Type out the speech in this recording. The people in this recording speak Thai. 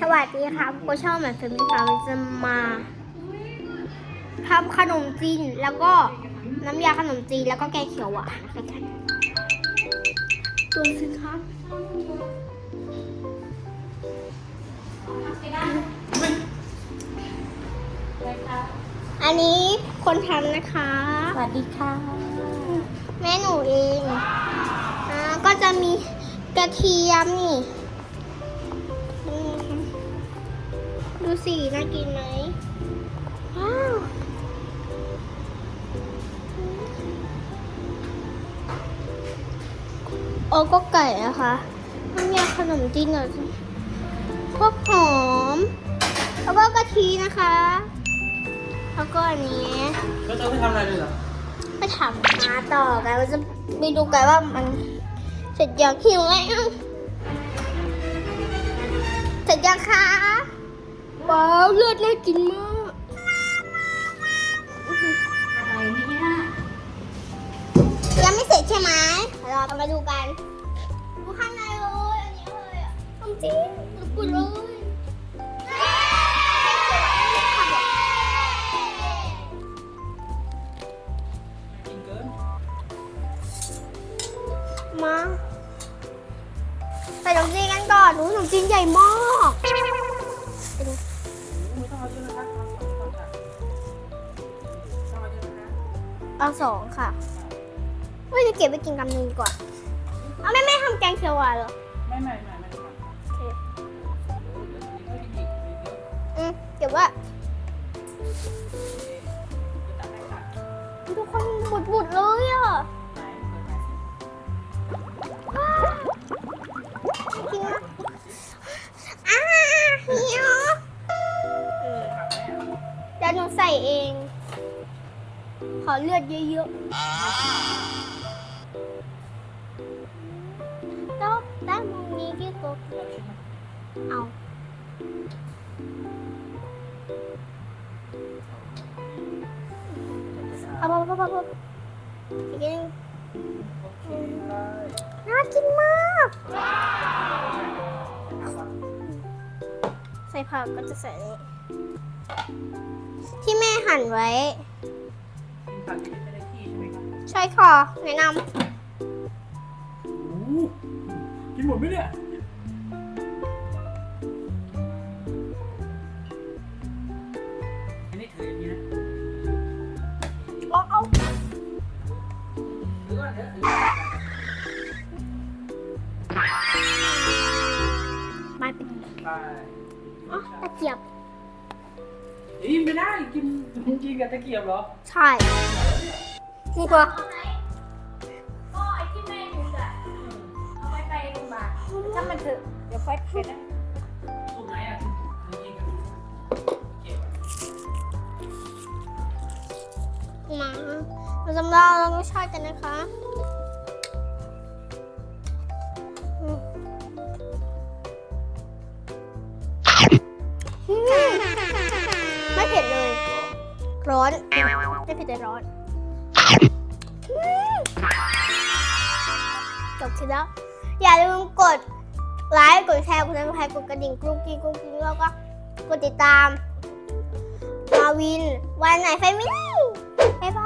สวัสดีครับก็ชอบเหมือนเฟมิค่ะมันจะมาทำขนมจีนแล้วก็น้ำยาขนมจีนแล้วก็แกงเขียวหวานนะคะท่านดูสิครับอันนี้คนทำนะคะ สวัสดีค่ะ แม่หนูเอง อ่า ก็จะมีกระเทียมนี่นี่ สิ น่ากินไหมว้าวโอ้ก็ไก่นะคะน้ำยาขนมจีนหน่อยสิพวกหอม แล้วก็กะทินะคะ แล้วก็อันนี้แล้วเธอไม่ทำอะไรเลยเหรอไปถามมาต่อกันเราจะไปดูกันว่ามันเสร็จยังหิวแล้วเสร็จยังคะ ว้าวเลือดน่ากินมากอะไรเนี่ยยังไม่เสร็จใช่ไหมเดี๋ยวเรามาดูกันดูข้างในเลยอันนี้เลยอะทำจริงดูกุดเลยมาใส่ขนมจีนกันก่อนหนูขนมจีนใหญ่มาก เอาสองค่ะว่าจะเก็บไปกินกำนึงดีกว่าเอาแม่แม่ทำแกงเขียวหวานเหรอไม่ไม่ไม่ไม่ทำโอเคเดี๋ยวนี้ก็อีกเยอะอืมเก็บไว่าทุกคนบุดบุดๆเลยอะอ้าวจริงนะอ้าหียวผักไหมอะเดี๋ยวหนูใส่เอง ขอเลือดเยอะๆแล้วได้มุมนี้กี่ตัวเอกใช่ไหมเอาเอาเอาเอาเอาเอาอีกนิดนึงโอเคเลยน่ากินมาก ใส่ผักก็จะใส่ ที่แม่หั่นไว้ กินผักที่ไม่ได้ที่ใช่ไหมครับใช่ค่ะแนะนโอ้โหกินหมดไหมเนี่ยอันนี้ถืออย่างนี้นะำเอาเอาถือก่อนเดี๋ยวถือมาเป็นไป อ๋อตะเกียบ อีไม่ได้กินกินกับตะเกียบเหรอใช่นี่ตัวก็ไอ้ที่แม่ดูอะเอาไว้ไปโรงพยาบาลถ้ามันเถอะเดี๋ยวค่อยไปนะสูตรไหนอะกินกับตะเกียบอะมาเราจำได้เราไม่ใช่กันนะคะ อนไม่เผ็ดแต่ร้อนอืมจบทีแล้ว อย่าลืมกดไลค์กดแชร์กดซับสไครต์กดกระดิ่งกรุ้งกริ้งกรุ้งกริ้งแล้วก็กดติดตามมาวินวันไหนไฟมิลี่บ๊ายบา